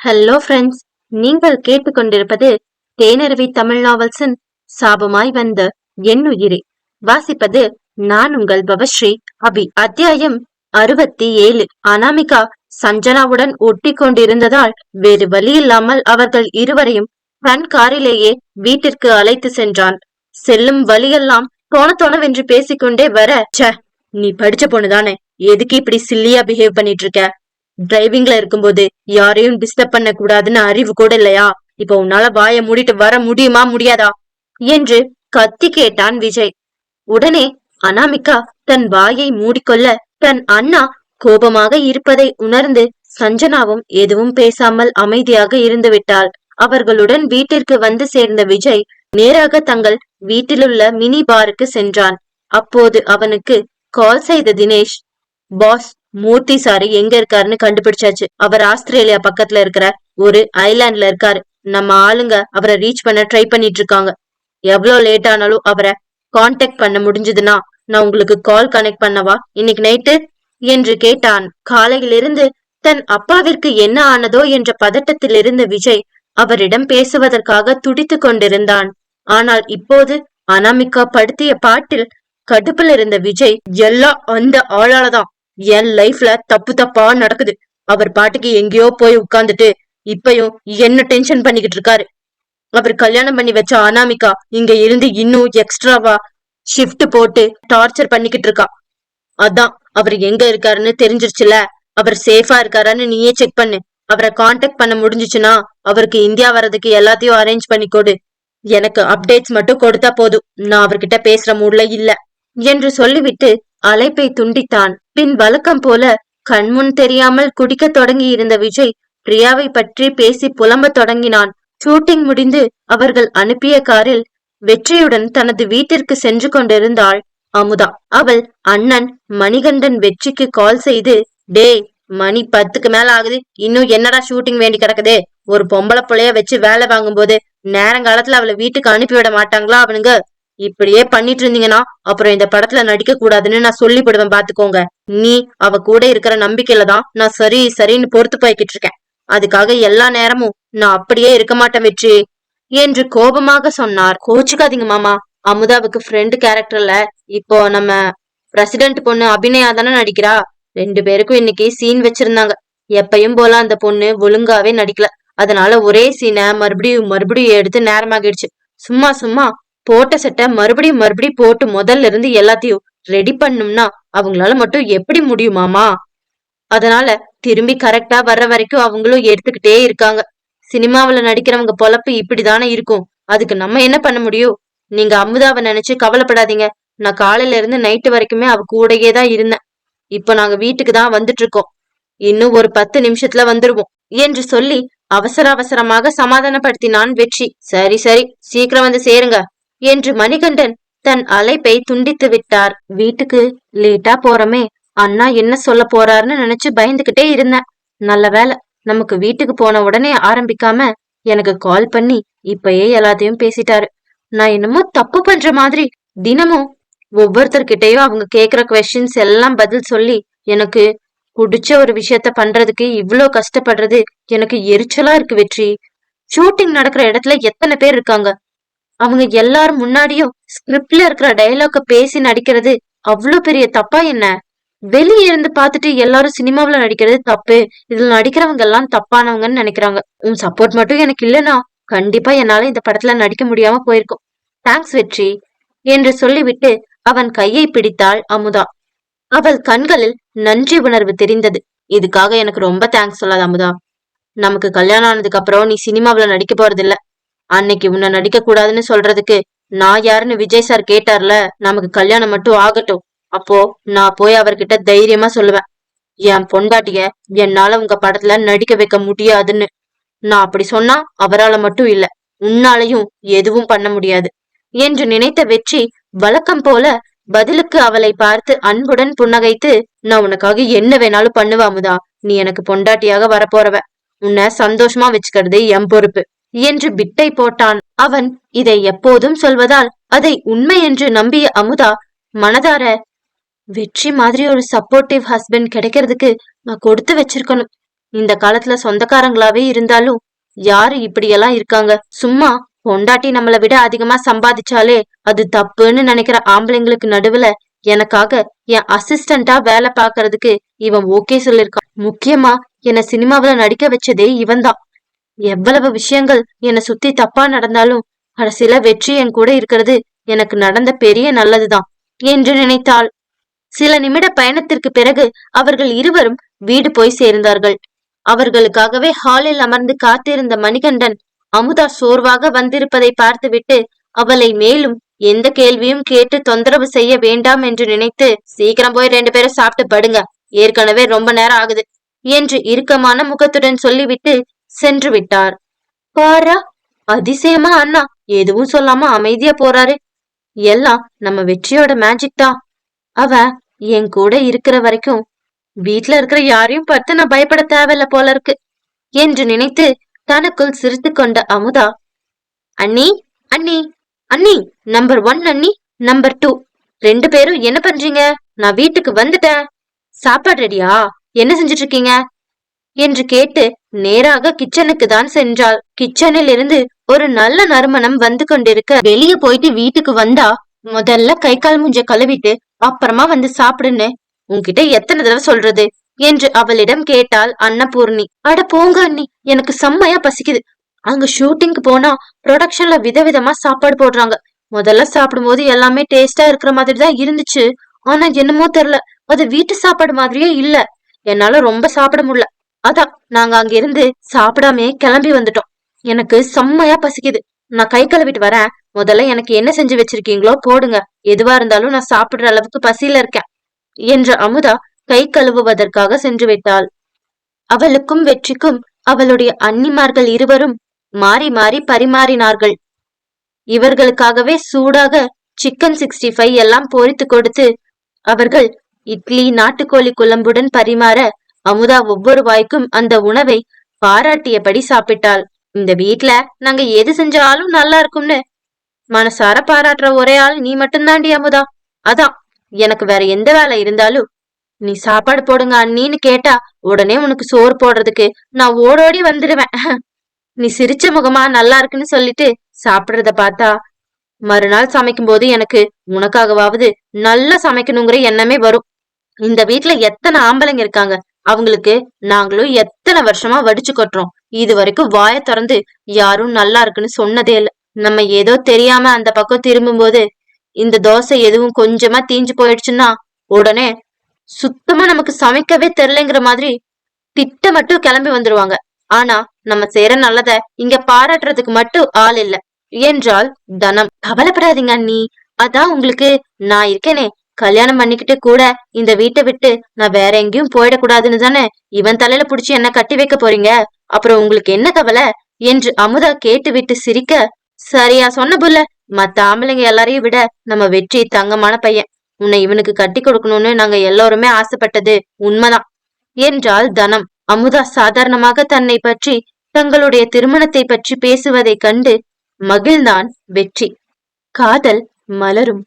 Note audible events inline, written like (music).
Hello friends நீங்கள் கேட்டுக்கொண்டிருப்பது தேனருவி தமிழ் நாவல்ஸின் சாபமாய் வந்த எண்ணுயிரே வாசிப்பது நான் உங்கள் பவஸ்ரீ அபி. அத்தியாயம் அறுபத்தி ஏழு அனாமிகா சஞ்சனாவுடன் ஒட்டி கொண்டிருந்ததால் வேறு வழியில்லாமல் அவர்கள் இருவரையும் தன் காரிலேயே வீட்டிற்கு அழைத்து சென்றான். செல்லும் வழியெல்லாம் தோண தோணவென்று பேசிக்கொண்டே வர ச நீ படிச்ச பொண்ணுதானே? எதுக்கு இப்படி சில்லியா பிஹேவ் பண்ணிட்டு இருக்க? டிரைவிங்ல இருக்கும்போது யாரையும் டிஸ்டர்ப் பண்ண கூடாதுன்னு அறிவு கூட இல்லையா? இப்ப உன்னால வாய மூடிட்டு வர முடியுமா முடியாதா? என்று கத்தி கேட்டான் விஜய். உடனே அனாமிகா தன் வாயை மூடிக்கொள்ள தன் அண்ணா கோபமாக இருப்பதை உணர்ந்து சஞ்சனாவும் எதுவும் பேசாமல் அமைதியாக இருந்து விட்டாள். அவர்களுடன் வீட்டிற்கு வந்து சேர்ந்த விஜய் நேராக தங்கள் வீட்டிலுள்ள மினி பாருக்கு சென்றான். அப்போது அவனுக்கு கால் செய்த தினேஷ் பாஸ் மூர்த்தி சாரு எங்க இருக்காருன்னு கண்டுபிடிச்சாச்சு. அவர் ஆஸ்திரேலியா பக்கத்துல இருக்கிற ஒரு ஐலாண்ட்ல இருக்காரு. நம்ம ஆளுங்க அவரை ரீச் பண்ண ட்ரை பண்ணிட்டு இருக்காங்க. எவ்வளவு லேட் ஆனாலும் அவரை கான்டாக்ட் பண்ண முடிஞ்சதுன்னா நான் உங்களுக்கு கால் கனெக்ட் பண்ணவா? இன்னைக்கு நைட்டு என்று கேட்டான். காலையிலிருந்து தன் அப்பாவிற்கு என்ன ஆனதோ என்ற பதட்டத்தில் இருந்த விஜய் அவரிடம் பேசுவதற்காக துடித்து கொண்டிருந்தான். ஆனால் இப்போது அனாமிகா படுத்திய பாட்டில் கடுப்பில் இருந்த விஜய் எல்லாம் அந்த ஆளாலதான் என் லைஃப்ல தப்பு தப்பா நடக்குது. அவர் பாட்டுக்கு எங்கேயோ போய் உட்கார்ந்துட்டு இப்பயும் என்ன டென்ஷன் பண்ணிக்கிட்டு இருக்காரு. அவர் கல்யாணம் பண்ணி வச்ச அனாமிகா இங்க இருந்து இன்னும் எக்ஸ்ட்ராவா ஷிஃப்ட் போட்டு டார்ச்சர் பண்ணிக்கிட்டு இருக்கா. அதான் அவர் எங்க இருக்காருன்னு தெரிஞ்சிருச்சுல. அவர் சேஃபா இருக்காரான்னு நீயே செக் பண்ணு. அவரை காண்டாக்ட் பண்ண முடிஞ்சிச்சுன்னா அவருக்கு இந்தியா வர்றதுக்கு எல்லாத்தையும் அரேஞ்ச் பண்ணி கொடு. எனக்கு அப்டேட்ஸ் மட்டும் கொடுத்தா போதும். நான் அவர்கிட்ட பேசுற மூட்ல இல்ல. என்று சொல்லிவிட்டு அழைப்பை துண்டித்தான். பின் வழக்கம் போல கண்முன் தெரியாமல் குடிக்க தொடங்கி இருந்த விஜய் பிரியாவை பற்றி பேசி புலம்ப தொடங்கினான். ஷூட்டிங் முடிந்து அவர்கள் அனுப்பிய காரில் வெற்றியுடன் தனது வீட்டிற்கு சென்று கொண்டிருந்தாள் அமுதா. அவள் அண்ணன் மணிகண்டன் வெற்றிக்கு கால் செய்து டேய் மணி பத்துக்கு மேல ஆகுது. இன்னும் என்னடா ஷூட்டிங் வேண்டி கிடக்குது? ஒரு பொம்பளை புள்ளைய வச்சு வேலை வாங்கும் போது நேரங்காலத்துல அவளை வீட்டுக்கு அனுப்பிவிட மாட்டாங்களா அவனுங்க? இப்படியே பண்ணிட்டு இருந்தீங்கன்னா அப்புறம் இந்த படத்துல நடிக்க கூடாதுன்னு நான் சொல்லிவிடுவேன் பாத்துக்கோங்க. நீ அவ கூட இருக்கிற நம்பிக்கையில தான் நான் சரி சரின்னு பொறுத்து போய்கிட்டு இருக்கேன். அதுக்காக எல்லா நேரமும் நான் அப்படியே இருக்க மாட்டேன் வெற்றி. என்று கோபமாக சொன்னார். கோச்சுக்காதீங்க மாமா. அமுதாவுக்கு ஃப்ரெண்டு கேரக்டர்ல இப்போ நம்ம பிரசிடென்ட் பொண்ணு அபிநயா தானே நடிக்கிறா? ரெண்டு பேருக்கும் இன்னைக்கு சீன் வச்சிருந்தாங்க. எப்பயும் போல அந்த பொண்ணு ஒழுங்காவே நடிக்கல. அதனால ஒரே சீனை மறுபடியும் மறுபடியும் எடுத்து நேரமாகிடுச்சு. சும்மா சும்மா போட்ட செட்டை மறுபடியும் மறுபடியும் போட்டு முதல்ல இருந்து எல்லாத்தையும் ரெடி பண்ணும்னா அவங்களால மட்டும் எப்படி முடியுமாமா அதனால திரும்பி கரெக்டா வர்ற வரைக்கும் அவங்களும் எடுத்துக்கிட்டே இருக்காங்க. சினிமாவில நடிக்கிறவங்க பொழப்பு இப்படிதானே இருக்கும். அதுக்கு நம்ம என்ன பண்ண முடியும்? நீங்க அமுதாவை நினைச்சு கவலைப்படாதீங்க. நான் காலையில இருந்து நைட்டு வரைக்குமே அவ கூடயே தான் இருந்தேன். இப்ப நாங்க வீட்டுக்கு தான் வந்துட்டு இருக்கோம். இன்னும் ஒரு பத்து நிமிஷத்துல வந்துருவோம் என்று சொல்லி அவசர அவசரமாக சமாதானப்படுத்தினான் வெற்றி. சரி சரி சீக்கிரம் வந்து சேருங்க என்று மணிகண்டன் தன் அழைப்பை துண்டித்து விட்டார். வீட்டுக்கு லேட்டா போறமே அண்ணா என்ன சொல்ல போறாருன்னு நினைச்சு பயந்துகிட்டே இருந்தேன். நல்ல வேலை நமக்கு வீட்டுக்கு போன உடனே ஆரம்பிக்காம எனக்கு கால் பண்ணி இப்பயே எல்லாத்தையும் பேசிட்டாரு. நான் என்னமோ தப்பு பண்ற மாதிரி தினமும் ஒவ்வொருத்தர்கிட்டயும் அவங்க கேக்குற கொஸ்டின்ஸ் எல்லாம் பதில் சொல்லி எனக்கு பிடிச்ச ஒரு விஷயத்த பண்றதுக்கு இவ்ளோ கஷ்டப்படுறது எனக்கு எரிச்சலா இருக்கு வெற்றி. ஷூட்டிங் நடக்கிற இடத்துல எத்தனை பேர் இருக்காங்க? அவங்க எல்லாரும் முன்னாடியும் ஸ்கிரிப்ட்ல இருக்கிற டைலாக்க பேசி நடிக்கிறது அவ்வளோ பெரிய தப்பா என்ன? வெளியே இருந்து பார்த்துட்டு எல்லாரும் சினிமாவில் நடிக்கிறது தப்பு. இதில் நடிக்கிறவங்க எல்லாம் தப்பானவங்கன்னு நினைக்கிறாங்க. உன் சப்போர்ட் மட்டும் எனக்கு இல்லைன்னா கண்டிப்பா என்னால இந்த படத்துல நடிக்க முடியாம போயிருக்கும். தேங்க்ஸ் வெற்றி. என்று சொல்லிவிட்டு அவன் கையை பிடித்தாள் அமுதா. அவள் கண்களில் நன்றி உணர்வு தெரிந்தது. இதுக்காக எனக்கு ரொம்ப தேங்க்ஸ் சொல்லாத அமுதா. நமக்கு கல்யாணம் ஆனதுக்கு அப்புறம் நீ சினிமாவில் நடிக்க போறதில்ல. அன்னைக்கு உன்னை நடிக்க கூடாதுன்னு சொல்றதுக்கு நான் யாருன்னு விஜய் சார் கேட்டார்ல நமக்கு கல்யாணம் மட்டும் ஆகட்டும். அப்போ நான் போய் அவர்கிட்ட தைரியமா சொல்லுவேன். என் பொண்டாட்டிய என்னால உங்க படத்துல நடிக்க வைக்க முடியாதுன்னு. நான் அப்படி சொன்னா அவரால மட்டும் இல்ல உன்னாலையும் எதுவும் பண்ண முடியாது. என்று நினைத்த வெற்றி வழக்கம் போல பதிலுக்கு அவளை பார்த்து அன்புடன் புன்னகைத்து நான் உனக்காக என்ன வேணாலும் பண்ணுவாமுதா நீ எனக்கு பொண்டாட்டியாக வரப்போறவ. உன்னை சந்தோஷமா வச்சுக்கிறது என் பொறுப்பு. என்று பிட்டை போட்டான். அவன் இதை எப்போதும் சொல்வதால் அதை உண்மை என்று நம்பிய அமுதா மனதார வெற்றி மாதிரி ஒரு சப்போர்ட்டிவ் ஹஸ்பண்ட் கிடைக்கிறதுக்கு நான் கொடுத்து வச்சிருக்கணும். இந்த காலத்துல சொந்தக்காரங்களாவே இருந்தாலும் யாரு இப்படியெல்லாம் இருக்காங்க? சும்மா பொண்டாட்டி நம்மளை விட அதிகமா சம்பாதிச்சாலே அது தப்புன்னு நினைக்கிற ஆம்பளைங்களுக்கு நடுவுல எனக்காக என் அசிஸ்டண்டா வேலை பாக்குறதுக்கு இவன் ஓகே சொல்லிருக்கான் முக்கியமா என்ன சினிமாவுல நடிக்க வச்சதே இவன்தான். எவ்வளவு விஷயங்கள் என்னை சுத்தி தப்பா நடந்தாலும் கடைசியில வெற்றி என் கூட இருக்கிறது எனக்கு நடந்த பெரிய நல்லதுதான் என்று நினைத்தாள். சில நிமிட பயணத்திற்கு பிறகு அவர்கள் இருவரும் வீடு போய் சேர்ந்தார்கள். அவர்களுக்காகவே ஹாலில் அமர்ந்து காத்திருந்த மணிகண்டன் அமுதா சோர்வாக வந்திருப்பதை பார்த்துவிட்டு அவளை மேலும் எந்த கேள்வியும் கேட்டு தொந்தரவு செய்ய வேண்டாம் என்று நினைத்து சீக்கிரம் போய் ரெண்டு பேரும் சாப்பிட்டு படுங்க ஏற்கனவே ரொம்ப நேரம் ஆகுது என்று இறுக்கமான முகத்துடன் சொல்லிவிட்டு சென்று விட்டார். பாரா அதிசயமா அண்ணா எதுவும் சொல்லாம அமைதியா போறாரு. எல்லாம் நம்ம வெற்றியோட மேஜிக் தான் அவ என் கூட இருக்கிற வரைக்கும் வீட்ல இருக்கிற யாரையும் பார்த்து நான் பயப்பட தேவையில்ல போல இருக்கு என்று நினைத்து தனக்குள் சிரித்து கொண்ட அமுதா அண்ணி அண்ணி அண்ணி நம்பர் ஒன் அண்ணி நம்பர் டூ ரெண்டு பேரும் என்ன பண்றீங்க? நான் வீட்டுக்கு வந்துட்டேன். சாப்பாடு ரெடியா என்ன செஞ்சுட்டு இருக்கீங்க? என்று கேட்டு நேராக கிச்சனுக்கு தான் சென்றாள். கிச்சனில் இருந்து ஒரு நல்ல நறுமணம் வந்து கொண்டிருக்க வெளியே போயிட்டு வீட்டுக்கு வந்தா முதல்ல கை கால் மூஞ்ச கழுவிட்டு அப்புறமா வந்து சாப்பிடுன்னு உன்கிட்ட எத்தனை தடவை சொல்றது என்று அவளிடம் கேட்டாள் அன்னபூர்ணி. அட போங்க அண்ணி எனக்கு செம்மையா பசிக்குது. அங்க ஷூட்டிங்க்கு போனா ப்ரொடக்ஷன்ல விதவிதமா சாப்பாடு போடுறாங்க. முதல்ல சாப்பிடும்போது எல்லாமே டேஸ்டா இருக்கிற மாதிரி தான் இருந்துச்சு. ஆனா என்னமோ தெரியல அது வீட்டு சாப்பாடு மாதிரியே இல்ல. என்னால ரொம்ப சாப்பிட முடியல. அதான் நாங்க அங்க இருந்து சாப்பிடாமே கிளம்பி வந்துட்டோம். எனக்கு செம்மையா பசிக்குது. நான் கை கழுவிட்டு வரேன். முதல்ல எனக்கு என்ன செஞ்சு வச்சிருக்கீங்களோ போடுங்க. எதுவா இருந்தாலும் நான் சாப்பிடுற அளவுக்கு பசியில இருக்கேன் என்ற அமுதா கை கழுவுவதற்காக சென்று விட்டாள். அவளுக்கும் வெற்றிக்கும் அவளுடைய அன்னிமார்கள் இருவரும் மாறி மாறி பரிமாறினார்கள். இவர்களுக்காகவே சூடாக சிக்கன் சிக்ஸ்டி ஃபைவ் எல்லாம் பொரித்து கொடுத்து அவர்கள் இட்லி நாட்டுக்கோழி குழம்புடன் பரிமாற அமுதா ஒவ்வொரு வாய்க்கும் அந்த உணவை பாராட்டியபடி சாப்பிட்டாள். இந்த வீட்ல நாங்க எது செஞ்சாலும் நல்லா இருக்கும்னு. மனசார பாராட்டுற ஒரே ஆள் நீ மட்டும்தாண்டி அமுதா. அதான் எனக்கு வேற எந்த வேலை இருந்தாலும். நீ சாப்பாடு போடுங்க அண்ணின்னு கேட்டா உடனே உனக்கு சோறு போடுறதுக்கு நான் ஓடோடி வந்துடுவேன் (laughs) நீ சிரிச்ச முகமா நல்லா இருக்குன்னு சொல்லிட்டு சாப்பிடுறத பார்த்தா மறுநாள் சமைக்கும் போது எனக்கு உனக்காகவாவது நல்லா சமைக்கணுங்கிற எண்ணமே வரும். இந்த வீட்டுல எத்தனை ஆம்பளைங்க இருக்காங்க. அவங்களுக்கு நாங்களும் எத்தனை வருஷமா வடிச்சு கொட்டுறோம். இது வரைக்கும் வாய திறந்து யாரும் நல்லா இருக்குன்னு சொன்னதே இல்ல. நம்ம ஏதோ தெரியாம அந்த பக்கம் திரும்பும் போது இந்த தோசை எதுவும் கொஞ்சமா தீஞ்சு போயிடுச்சுன்னா உடனே சுத்தமா நமக்கு சமைக்கவே தெரிலங்கிற மாதிரி திட்ட மட்டும் கிளம்பி வந்துருவாங்க. ஆனா நம்ம செய்யற நல்லத இங்க பாராட்டுறதுக்கு மட்டும் ஆள் இல்ல. என்றால் தனம். கவலைப்படாதீங்க அண்ணி. அதான் உங்களுக்கு நான் இருக்கேனே. கல்யாணம் பண்ணிக்கிட்டு கூட இந்த வீட்டை விட்டு நான் வேற எங்கேயும் போயிடக்கூடாதுன்னு தானே? இவன் தலையில புடிச்சு என்ன கட்டி வைக்க போறீங்க? அப்புறம் உங்களுக்கு என்ன கவலை? என்று அமுதா கேட்டு விட்டு சிரிக்க சரியா சொன்ன புல்ல மத்த ஆம்பளைங்க எல்லாரையும் விட நம்ம வெற்றி தங்கமான பையன். உன்னை இவனுக்கு கட்டி கொடுக்கணும்னு நாங்க எல்லாருமே ஆசைப்பட்டது உண்மைதான் என்றால் தனம். அமுதா சாதாரணமாக தன்னை பற்றி தங்களுடைய திருமணத்தை பற்றி பேசுவதை கண்டு மகிழ்ந்தான் வெற்றி. காதல் மலரும்.